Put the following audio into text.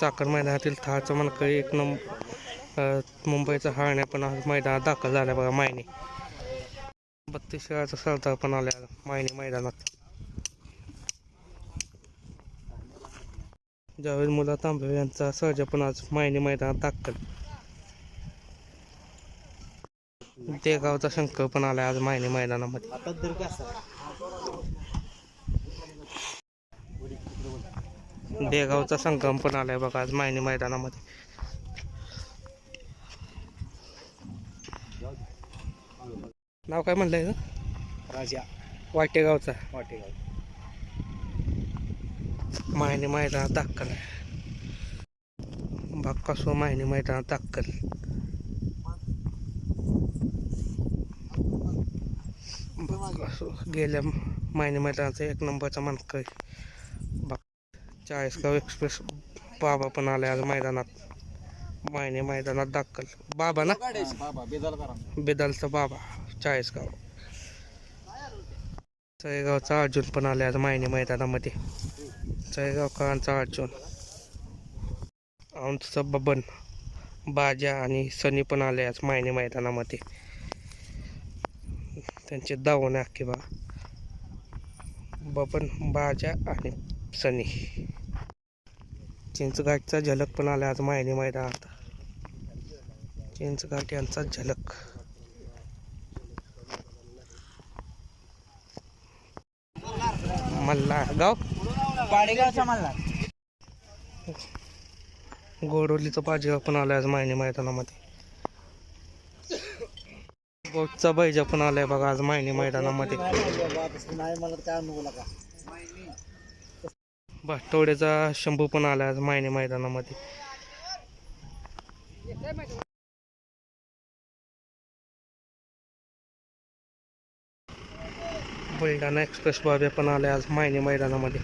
चाकण मैदानातील थाळचा मनकरी एक नंबर मुंबईचा हारण्या पण आज मैदानात दाखल झाला बघा मायने. बत्तीस खेळाचा सरदार पण आल्या मायने मैदानात. जावेद मुला तांबे यांचा सहज पण आज मायने मैदानात दाखल. देगावचा शंकर पण आला आज मायने मैदानामध्ये. देगावचा संगम पण आलाय बघा आज मायने मैदानामध्ये. नाव काय म्हणलंय? राजा. वाटेगावचा. वाटेगाव. मायने मैदानात दाखल बाक्कासो मायने मैदानात दाखल. बाक्कासो गेल्या मायने मैदानाचा एक नंबरचा मानकरी. बाक चाळीसगाव एक्सप्रेस बाबा पण आले आज मैदानात. मायने मैदानात दाखल. बाबा ना? बाबा बेदालचा बाबा चाळीसगाव. चळेगावचा अर्जुन पण आले आज मायने मैदानामध्ये. चळेगावकरांचा अर्जुन. आमचा बबन बाजा आणि सनी पण आले आज मायने मैदानामध्ये. त्यांचे दावण अख्खे बा. बबन बाजा आणि सनी. चिंचघाटचा झलक पण आला आज मायने मैदानात. चिंचघाट यांचा झलक. मल्ला गाव? पाडेगावचा मल्ला गोडवलीचं पाचगाव पण आलाय आज मायने मैदानामध्ये. गोटचा बैजा पण आलाय बघा आज मायने मैदानामध्ये. नाही मला काय अनुभव भाटवड्याचा शंभू पण आला आज मायने मैदानामध्ये. बुलढाणा एक्सप्रेस बाबे पण आल्या आज मायने मैदानामध्ये.